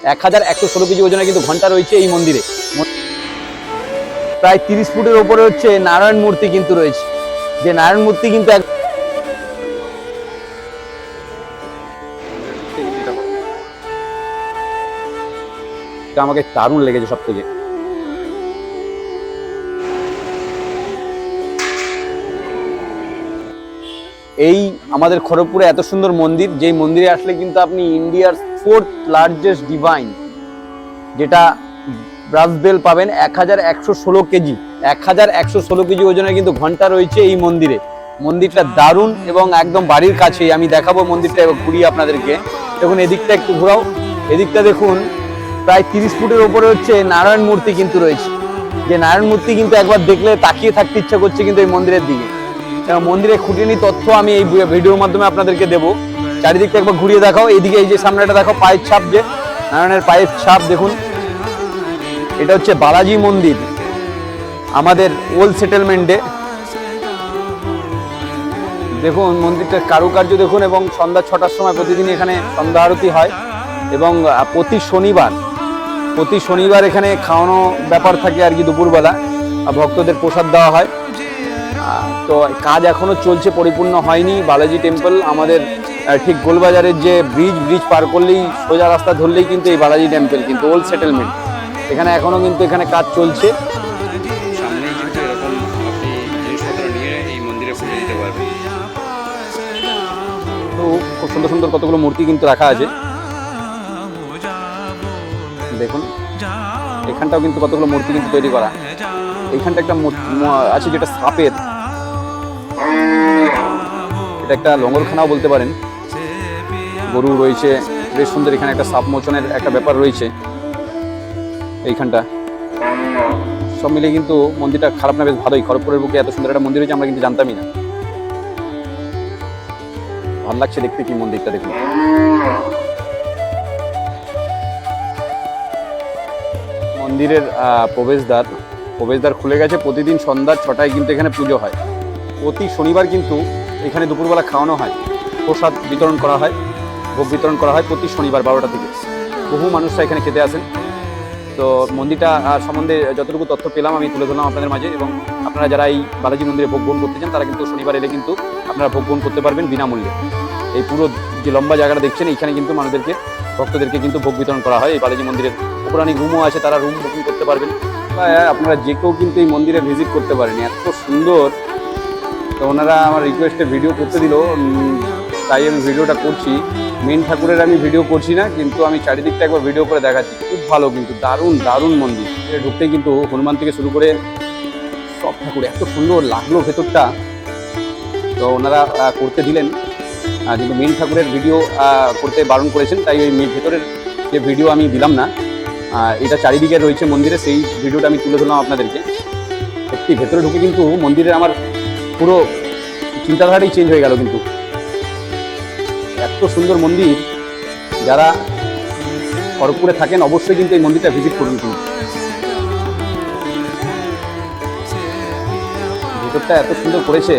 এক হাজার একশো ষোলো কেজি ওজনের কিন্তু ঘণ্টা রয়েছে এই মন্দিরে। প্রায় তিরিশ ফুটের ওপরে হচ্ছে নারায়ণ মূর্তি কিন্তু রয়েছে। যে নারায়ণ মূর্তি কিন্তু এক আমাকে দারুণ লেগেছে সব থেকে এই আমাদের খড়গপুরে এত সুন্দর মন্দির, যেই মন্দিরে আসলে কিন্তু আপনি ইন্ডিয়ার ফোর্থ লার্জেস্ট ডিভাইন, যেটা ব্রাস বেল পাবেন এক হাজার একশো ষোলো কেজি। এক হাজার একশো ষোলো কেজি ওজনের কিন্তু ঘণ্টা রয়েছে এই মন্দিরে। মন্দিরটা দারুণ এবং একদম বাড়ির কাছেই। আমি দেখাবো মন্দিরটা ঘুরিয়ে আপনাদেরকে। দেখুন, এদিকটা একটু ঘোরাও। এদিকটা দেখুন, প্রায় তিরিশ ফুটের ওপরে হচ্ছে নারায়ণ মূর্তি কিন্তু রয়েছে। যে নারায়ণ মূর্তি কিন্তু একবার দেখলে তাকিয়ে থাকতে ইচ্ছা করছে কিন্তু এই মন্দিরের দিকে। মন্দিরের খুঁটিনি তথ্য আমি এই ভিডিওর মাধ্যমে আপনাদেরকে দেবো। চারিদিকটা একবার ঘুরিয়ে দেখাও। এইদিকে এই যে সামনেটা দেখো, পায়ের ছাপ যে, নারায়ণের পায়ের ছাপ, দেখুন। এটা হচ্ছে বালাজি মন্দির, আমাদের ওল্ড সেটেলমেন্টে। দেখুন, মন্দিরটার কারুকার্য দেখুন এবং সন্ধ্যা ছটার সময় প্রতিদিন এখানে সন্ধ্যা আরতি হয় এবং প্রতি শনিবার প্রতি শনিবার এখানে খাওয়ানো ব্যাপার থাকে আর কি দুপুরবেলা, আর ভক্তদের প্রসাদ দেওয়া হয়। তো কাজ এখনও চলছে, পরিপূর্ণ হয়নি। বালাজি টেম্পল আমাদের ঠিক গোলবাজারের যে ব্রিজ ব্রিজ পার করলেই সোজা রাস্তা ধরলেই কিন্তু এই বালাজি টেম্পল কিন্তু ওল্ড সেটেলমেন্ট এখানে এখনও কিন্তু এখানে কাজ চলছে। তো খুব সুন্দর সুন্দর কতগুলো মূর্তি কিন্তু রাখা আছে। দেখুন এখানটাও কিন্তু কতগুলো মূর্তি কিন্তু তৈরি করা। এইখানটা একটা আছে যেটা সাপের। এটা একটা লঙ্গরখানাও বলতে পারেন। গরু রয়েছে। বেশ সুন্দর এখানে একটা সাপ মোচনের একটা ব্যাপার রয়েছে। এইখানটা। সব মিলে কিন্তু মন্দিরটা খারাপ না, বেশ ভালোই। খড়গপুরের বুকে এত সুন্দর একটা মন্দির হয়েছে আমরা কিন্তু জানতামই না। ভালো লাগছে দেখতে কি মন্দিরটা দেখুন। মন্দিরের প্রবেশদ্বার। প্রবেশদ্বার খুলে গেছে প্রতিদিন সন্ধ্যা ছটায় কিন্তু এখানে পুজো হয়। প্রতি শনিবার কিন্তু এখানে দুপুরবেলা খাওয়ানো হয়। প্রসাদ বিতরণ করা হয়। ভোগ বিতরণ করা হয় প্রতি শনিবার বারোটা থেকে। বহু মানুষরা এখানে খেতে আসেন। তো মন্দিরটা সম্বন্ধে যতটুকু তথ্য পেলাম আমি তুলে ধরলাম আপনাদের মাঝে এবং আপনারা যারা এই বালাজি মন্দিরে ভোগ গ্রহণ করতে চান, তারা কিন্তু শনিবার এলে কিন্তু আপনারা ভোগ গ্রহণ করতে পারবেন বিনামূল্যে। এই পুরো যে লম্বা জায়গাটা দেখছেন, এইখানে কিন্তু মানুষদেরকে, ভক্তদেরকে কিন্তু ভোগ বিতরণ করা হয় এই বালাজি মন্দিরের পৌরাণিক রুমও আছে, তারা রুম বুকিং করতে পারবেন। আপনারা যে কেউ কিন্তু এই মন্দিরে ভিজিট করতে পারেন, এত সুন্দর। তো ওনারা আমার রিকোয়েস্টে ভিডিও করতে দিল তাই আমি ভিডিওটা করছি। মেন ঠাকুরের আমি ভিডিও করছি না, কিন্তু আমি চারিদিকটা একবার ভিডিও করে দেখাচ্ছি। খুব ভালো কিন্তু, দারুণ দারুণ মন্দির। এটা ঢুকতেই কিন্তু হনুমান থেকে শুরু করে সব ঠাকুর, এত সুন্দর লাগল ভেতরটা। তো ওনারা করতে দিলেন। কিন্তু মেন ঠাকুরের ভিডিও করতে বারণ করেছেন, তাই ওই মেন ভেতরের যে ভিডিও আমি দিলাম না এটা চারিদিকে রয়েছে মন্দিরে, সেই ভিডিওটা আমি তুলে ধরলাম আপনাদেরকে। সত্যি, ভেতরে ঢুকে কিন্তু মন্দিরের আমার পুরো চিন্তাধারাটাই চেঞ্জ হয়ে গেল কিন্তু। এত সুন্দর মন্দির যারা খড়গপুরে থাকেন, অবশ্যই কিন্তু এই মন্দিরটা ভিজিট করুন কিন্তু। ভেতরটা এত সুন্দর করেছে।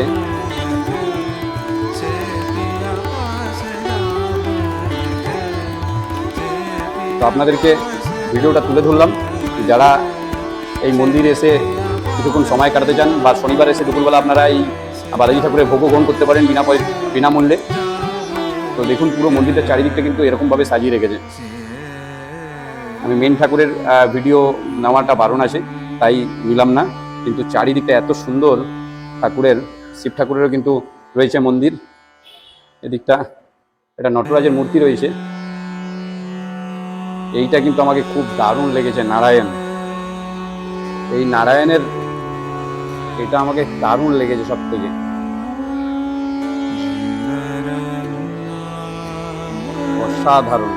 তো আপনাদেরকে ভিডিওটা তুলে ধরলাম। যারা এই মন্দিরে এসে কিছুক্ষণ সময় কাটাতে চান বা শনিবার এসে দুপুরবেলা আপনারা এই বালাজি ঠাকুরের ভোগ গ্রহণ করতে পারেন বিনা বিনামূল্যে। তো দেখুন, পুরো মন্দিরটা চারিদিকটা কিন্তু এরকমভাবে সাজিয়ে রেখেছে। আমি মেন ঠাকুরের ভিডিও নেওয়াটা বারণ আছে, তাই নিলাম না। কিন্তু চারিদিকটা এত সুন্দর ঠাকুরের, শিব ঠাকুরেরও কিন্তু রয়েছে মন্দির। এদিকটা এটা নটরাজের মূর্তি রয়েছে। এইটা কিন্তু আমাকে খুব দারুণ লেগেছে, নারায়ণ। এই নারায়ণের এটা আমাকে দারুণ লেগেছে সব থেকে অসাধারণ।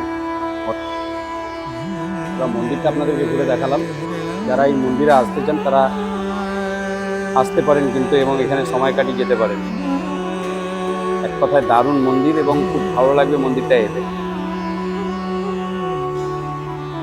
মন্দিরটা আপনাদেরকে ঘুরে দেখালাম। যারা এই মন্দিরে আসতে চান, তারা আসতে পারেন কিন্তু এবং এখানে সময় কাটিয়ে যেতে পারেন। এক কথায় দারুণ মন্দির এবং খুব ভালো লাগবে মন্দিরটা এলে।